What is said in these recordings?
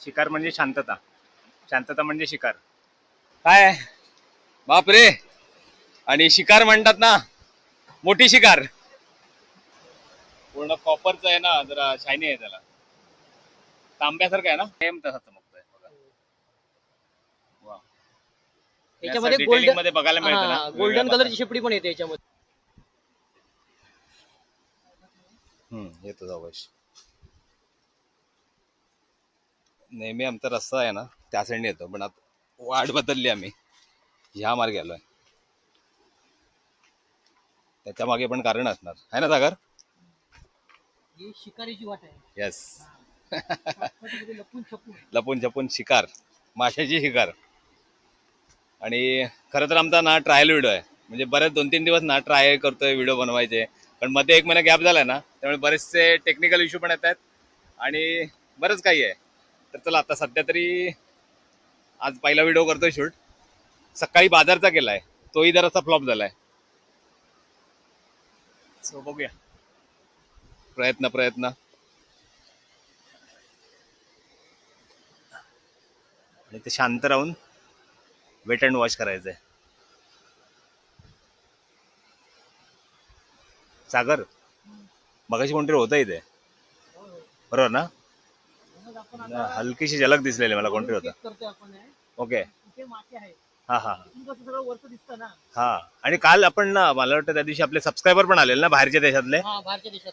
शिकार म्हणजे शांतता. शांतता म्हणजे शिकार. काय? बापरे! आणि शिकार म्हणतात ना मोठी शिकार. पूर्ण कॉपरचं आहे ना जरा शायनी आहे त्याला. तांब्यासारखं आहे ना? सेम तसा चमकतोय बघा. याच्यामध्ये गोल्डनमध्ये बघायला मिळतं ना. गोल्डन वेगळ्या कलरची शेपडी पण येते याच्यामध्ये. हम्म येतो जावश नेहमी आमचा रस्ता आहे ना त्या साईडने येतो. पण आता वाट बदलली आम्ही. ह्या मार्गे आलोय. त्याच्यामागे पण कारण असणार. आहे ना सागर? ही शिकारीची वाट आहे. येस लपून छपून. लपून छपून शिकार. माशाची शिकार. आणि खरं तर आमचा ना ट्रायल व्हिडिओ आहे. म्हणजे बरेच दोन तीन दिवस ना ट्राय करतोय व्हिडिओ बनवायचे. पण मध्ये एक महिना गॅप झालाय ना त्यामुळे बरेचसे टेक्निकल इश्यू पण येत आहेत. आणि बरंच काही आहे. तर चला आता सध्या तरी आज पहिला व्हिडिओ करतोय शूट सकाळी बाजारचा केलाय. तोही जरासा फ्लॉप झालाय. सो बघूया. प्रयत्न प्रयत्न. आणि ते शांत राहून वेट अँड वॉश करायचंय. सागर मगाशी कोणतरी होतं इथे? बरोबर ना? हलकीशी झलक दिसलेली मला कोणतरी होतं. ओके. हा हा. हा. आणि काल आपण ना मला वाटतं त्या दिवशी आपले सबस्क्रायबर पण आलेले ना बाहेरच्या देशातले.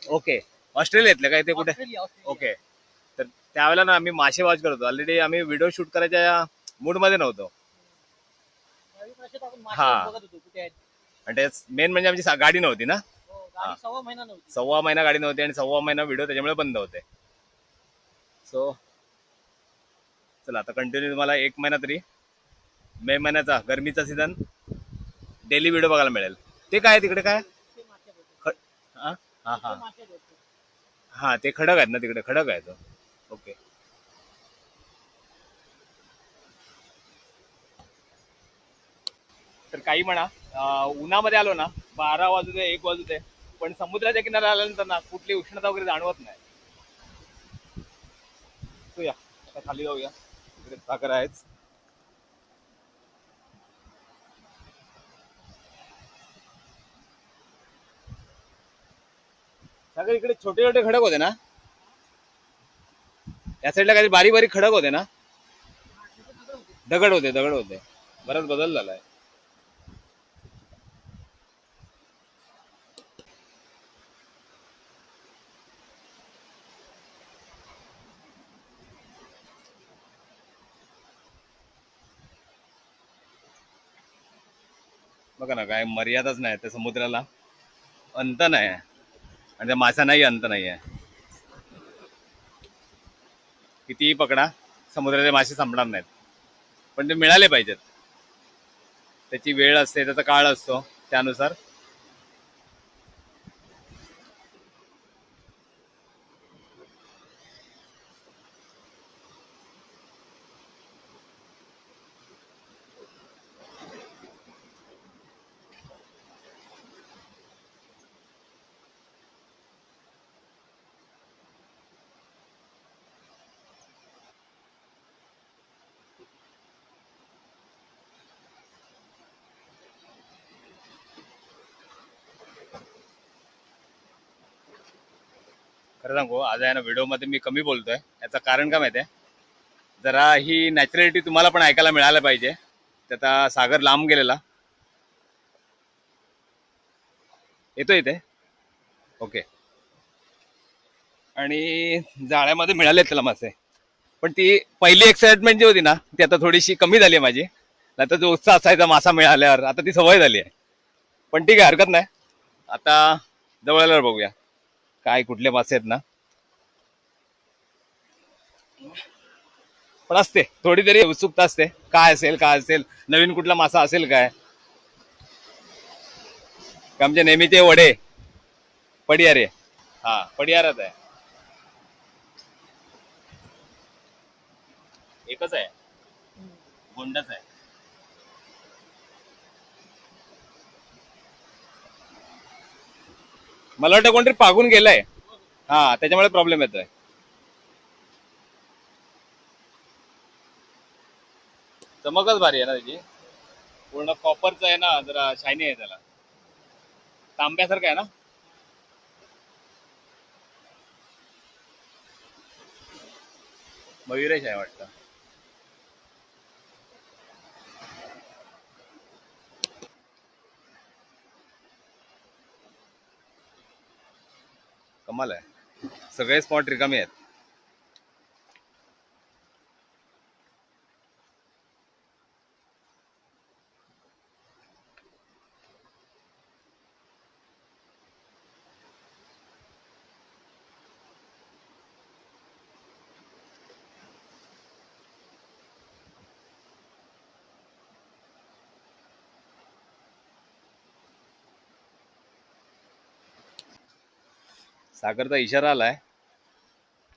ओके. ऑस्ट्रेलियातले काय ते कुठे. ओके. तर त्यावेळेला ना आम्ही मासे वॉच करतो ऑलरेडी आम्ही व्हिडिओ शूट करायच्या मूडमध्ये नव्हतो हा. आणि ते मेन म्हणजे आमची गाडी नव्हती ना? हो, सव्वा महिना गाडी नव्हती आणि सव्वा महिना व्हिडिओ त्याच्यामुळे बंद होते. सो चला आता कंटिन्यू तुम्हाला एक महिना तरी. मे महिन्याचा गरमीचा सीझन डेली व्हिडिओ बघायला मिळेल. ते काय तिकडे काय? हा? हा हा. ते हा ते खडक आहेत ना तिकडे खडक आहे तो. ओके तर काही म्हणा उन्हामध्ये आलो ना बारा वाजू दे एक वाजू दे पण समुद्राच्या किनाऱ्याला आल्यानंतर ना कुठली उष्णता वगैरे जाणवत नाही. आता खाली जाऊया. इकडे साखर आहेच. सागर इकडे छोटे छोटे खडक होते ना? या साईडला काही बारीक बारीक खडक होते ना? दगड होते दगड होते. बराच बदल झालाय. बघा ना काय मर्यादाच नाही त्या समुद्राला. अंत नाही आहे. आणि त्या माशांनाही अंत नाही आहे. कितीही पकडा समुद्राचे मासे संपणार नाहीत. पण ते मिळाले पाहिजेत. त्याची वेळ असते त्याचा काळ असतो त्यानुसार खरं सांगू आज आहे ना व्हिडिओमध्ये मी कमी बोलतोय. याचं कारण काय माहिती आहे जरा ही नॅचरलिटी तुम्हाला पण ऐकायला मिळायला पाहिजे. त्याचा सागर लांब गेलेला. येतो इथे? ओके. आणि जाळ्यामध्ये मिळाले त्याला मासे. पण ती पहिली एक्साइटमेंट जी होती ना ती आता थोडीशी कमी झाली आहे माझी. नाही तर जो उत्साह असायचा मासा मिळाल्यावर आता ती सवय झाली आहे. पण ठीक आहे हरकत नाही. आता जवळ आल्यावर बघूया. काय कुठले मासे आहेत ना? पण असते थोडी तरी उत्सुकता असते. काय असेल काय असेल नवीन कुठला मासा असेल काय? आमचे म्हणजे नेहमीचे वडे पडियारे हा पडियारच आहे. एकच आहे. गोंडच आहे. मला वाटतं कोणतरी पागून गेलाय. हा त्याच्यामुळे प्रॉब्लेम येतोय. चमकच भारी आहे ना त्याची. पूर्ण कॉपरचं आहे ना जरा शायनी आहे त्याला. तांब्यासारखं आहे ना. मयुरेश आहे वाटतं. कमाल आहे. सगळे स्पॉट रिकामे आहेत. सागरचा इशारा आलाय.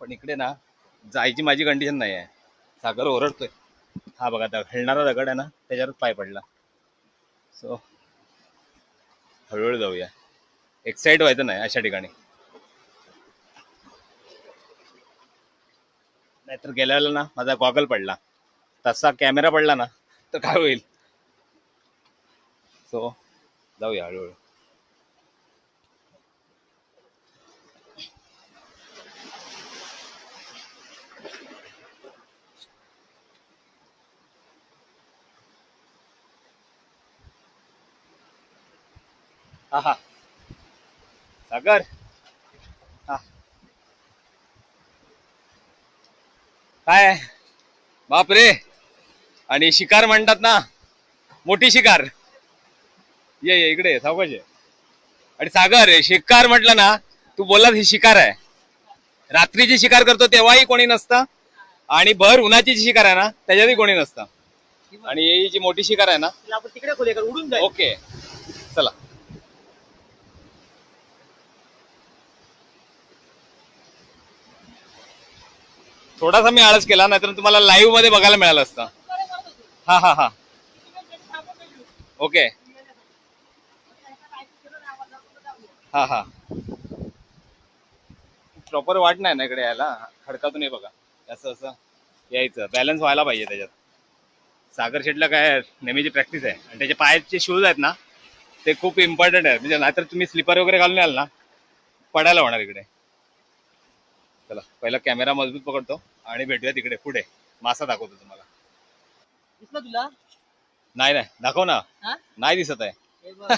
पण इकडे ना जायची माझी कंडिशन नाही आहे सागर ओरडतोय. हा बघा दग हेलणारा दगड आहे ना त्याच्यावरच पाय पडला. सो हळूहळू जाऊया. एक्साइट व्हायचं नाही अशा ठिकाणी. नाहीतर गेल्या वेळेला ना माझा गॉगल पडला. तसा कॅमेरा पडला ना तर काय होईल? सो जाऊया हळूहळू. हा सागर. हा. काय? बाप रे आणि शिकार म्हणतात ना मोठी शिकार. ये ये इकडे ये, सावकाश आणि सागर शिकार म्हटलं ना तू बोललास ही शिकार आहे. रात्रीची शिकार करतो तेव्हाही कोणी नसतं. आणि भर उन्हाची जी शिकार आहे ना त्याच्यातही कोणी नसतं. आणि ही जी मोठी शिकार आहे ना आपण तिकडे खोले उडून जाईल. ओके. चला. थोडासा मी आळस केला नाहीतर तुम्हाला लाईव्हमध्ये बघायला मिळालं असतं. हा हा हा. ओके हा हा. प्रॉपर वाट नाही ना इकडे यायला? खडकातून ये बघा. असं असं. यायचं. बॅलन्स व्हायला पाहिजे त्याच्यात. सागर शेटला काय नेहमीची प्रॅक्टिस आहे. आणि त्याचे पायाचे शूज आहेत ना ते खूप इम्पॉर्टंट आहे. म्हणजे नाहीतर तुम्ही स्लीपर वगैरे घालून याल ना पडायला होणार इकडे. चला पहिला कॅमेरा मजबूत पकडतो. आणि भेटूया तिकडे पुढे. मासा दाखवतो तुम्हाला. दिसलं तुला? नाही नाही. दाखव ना. हा? नाही दिसत आहे. हे बघ.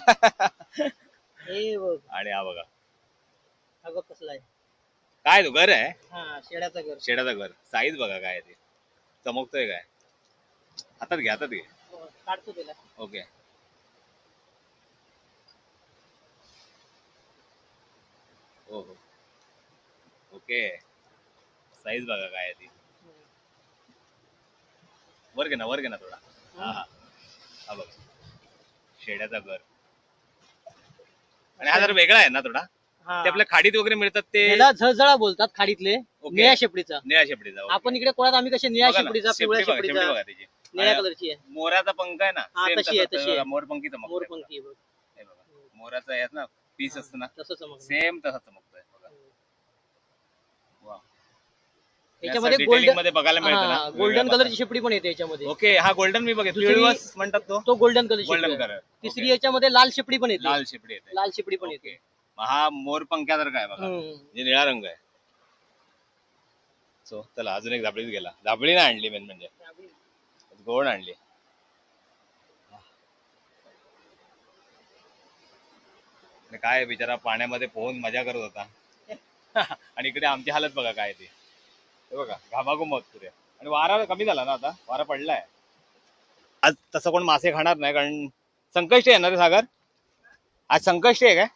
हे बघ. आणि हा बघा. हा बघ कसला आहे. काय तो घर आहे? हा शेड्याचं घर. शेडाचं घर. साईज बघा काय आहे ते. चमकतोय काय? हातात घे हातात घे हो, काढतो त्याला. ओके. हो हो. ओके. साईज बघा काय आहे ती. वर घे ना वर घे ना थोडा. हा हा. हा बघ. शेड्याचा घर. आणि हा जरा वेगळा आहे ना थोडा ते आपल्या खाडीत वगैरे मिळतात ते? त्याला झळझळा बोलतात खाडीतले ओके. निळ्या शेपडीचा. निळ्या शेपडीचा ओके. आपण इकडे कोणात आम्ही कसे निळ्या बघा ना, शेपडीचा शेपटी पिवळ्या बघा, शेपटी शेपडीचा. बघा त्याची. निळ्या आणि कलरची आहे. मोराचा पंख आहे ना हा, same तशी आहे, तसाच, तशी आहे. चमकतोय बघा. मोरपंखी बघ. हे बघा. मोराचा आहे ना पीस असतं ना तसं चमक सेम तसा चमकतोय बघा वा. Detailing गोल्डनमध्ये बघायला मिळतं ना. गोल्डन कलरची शेपडी पण येते याच्यामध्ये. ओके हा गोल्डन मी बघितलं. दुसरी- पिळवस म्हणतात तो? तो गोल्डन कलर गोल्डन कलर तिसरी याच्यामध्ये लाल शेपडी पण येते. लाल शेपडी येते. लाल शेपडी पण येते. ओके. मग हा मोर पंख्यासारखा आहे बघा. हम्म. म्हणजे निळा रंग आहे. सो चला अजून एक झाबळीच गेला. झाबळी नाही आणली मेन म्हणजे. गोड आणली. आणि काय बिचारा पाण्यामध्ये पोहून मजा करत होता. आणि इकडे आमची हालत बघा काय ती. हे बघा घामाघूमत पुरे आणि वारा कमी झाला ना आता वारा पडलाय. आज तसं कोण मासे खाणार नाही कारण संकष्टी आहे ना रे सागर? आज संकष्टी आहे काय?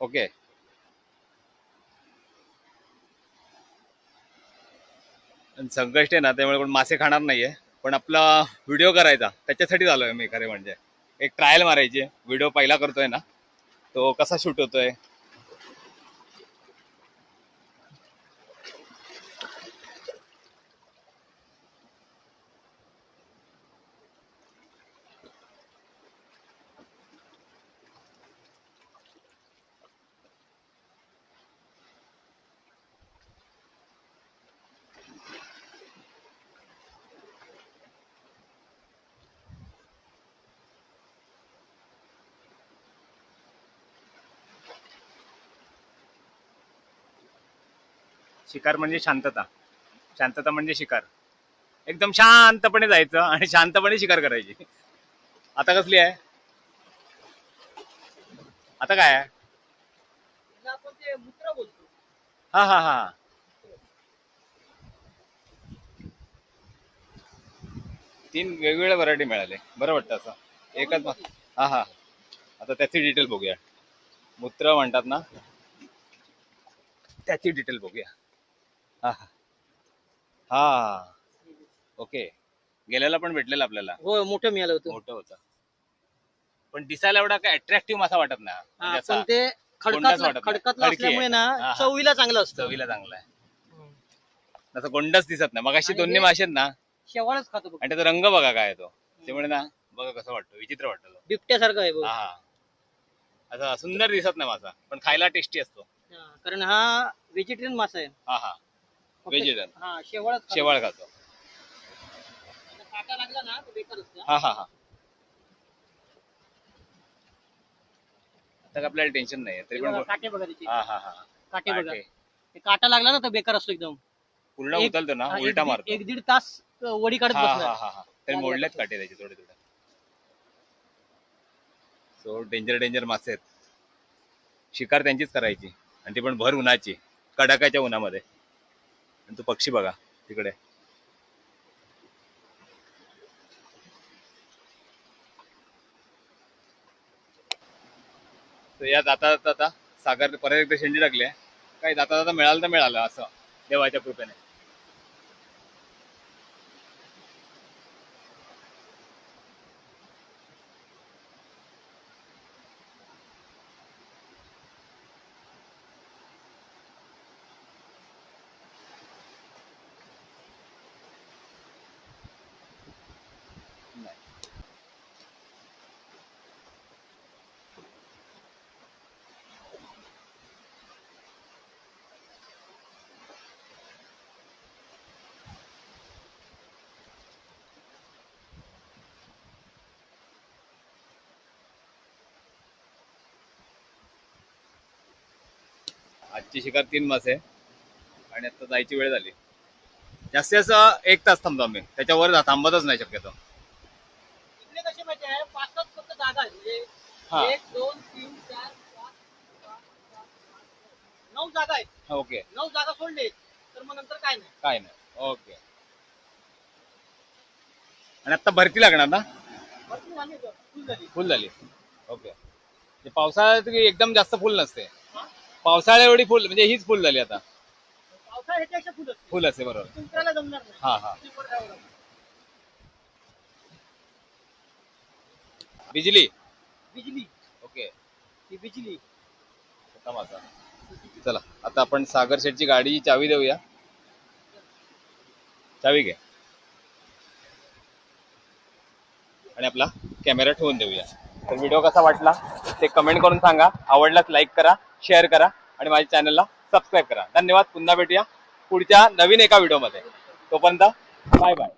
ओके. आणि आहे ना त्यामुळे कोण मासे खाणार नाहीये. पण आपला व्हिडिओ करायचा त्याच्यासाठी झालोय मी खरे म्हणजे. एक ट्रायल मारायची व्हिडिओ पहिला करतोय ना. तो कसा शूट होतोय? शिकार म्हणजे शांतता. शांतता म्हणजे शिकार. एकदम शांतपणे जायचं आणि शांतपणे शिकार करायची. आता कसली आहे? आता काय आहे? बोलतो. हा हा हा. तीन वेगवेगळ्या व्हरायटी मिळाले. बरं वाटतं असं. एकच हा हा. आता त्याची डिटेल बघूया. मूत्र म्हणतात ना? त्याची डिटेल बघूया. हा ओके गेल्याला पण भेटलेलं आपल्याला. हो मोठं मिळालं होतं. मोठं होतं. पण दिसायला एवढा काय अट्रॅक्टिव्ह मासा वाटत हा, म्हणजे पण असा ते गोंडाच खडकात वाटत नाही. खडकातलं खडकी आहे. असल्यामुळे हा, ना हा. चवीला चांगलं असतं. चवीला चांगला आहे. तसं गोंडच दिसत नाही. मग अशी आणि दोन्ही मासे ना शेवाळच खातो बघ. आणि त्याचा रंग बघा काय आहे तो. त्यामुळे ना बघा कसं वाटतं. विचित्र वाटतं तो. बिबट्यासारखं आहे बघ. हा हा. असा सुंदर दिसत नाही मासा पण खायला टेस्टी असतो. हा, कारण हा व्हेजिटेरियन मासा आहे. हा हा. हा शेवाळच खातो. शेवाळ खातो. त्याला काटा लागला ना तो बेकार असतो हा हा हा. आता काय आपल्याला टेन्शन नाही तरी पण काटे बघा त्याचे. हा हा हा. काटे बघा. काटे. ते काटा लागला ना तर बेकार असतो एकदम. पूर्ण एक- उचलतो ना हा, एक उलटा दीड- मारतो. एक दीड तास अ, वडी काढत हा हा हा हा. तरी तसं. काटे त्याचे थोडे थोडे. सो डेंजर डेंजर मासे आहेत. शिकार त्यांचीच करायची. आणि ती पण भर उन्हाची. कडाकाच्या उन्हामध्ये. तो पक्षी बघा तिकडे. या जाता जाता आता सागर परत एकदा शेंडी टाकली आहे. काही जाता जाता मिळालं तर मिळालं असं देवाच्या कृपेने. आजची शिकार तीन मासे आणि आता जायची वेळ झाली. जास्तीत जास्त एक तास थांबतो आम्ही. त्याच्यावर थांबतच नाही शक्यतो. इकडे माहिती आहे? पाच सात फक्त जागा आहे. म्हणजे. एक दोन तीन चार पाच सहा, सात, आठ, नऊ जागा आहेत. ओके. नऊ जागा सोडले तर मग नंतर काय नाही. काय नाही. ओके. आणि आता भरती लागणार ना? भरपूर झाली इथं, फुल झाली. फुल झाली. ओके. म्हणजे पावसाळ्यात एकदम जास्त फुल नसते? पावसाळ्या एवढी फुल म्हणजे हीच फुल झाली आता. फुल असते. बरोबर. तुमच्याला जमणार नाही. हा हा. बिजली? बिजली. ओके. ही बिजली. होता माझा. चला आता आपण सागर शेठची गाडी चावी देऊया. चावी घे. आणि आपला कॅमेरा ठेवून देऊया. तर व्हिडिओ कसा वाटला ते कमेंट करून सांगा. आवडल्यास लाईक करा शेअर करा आणि माझ्या चॅनलला सबस्क्राईब करा. धन्यवाद. पुन्हा भेटूया पुढच्या नवीन एका व्हिडिओमध्ये तोपर्यंत बाय बाय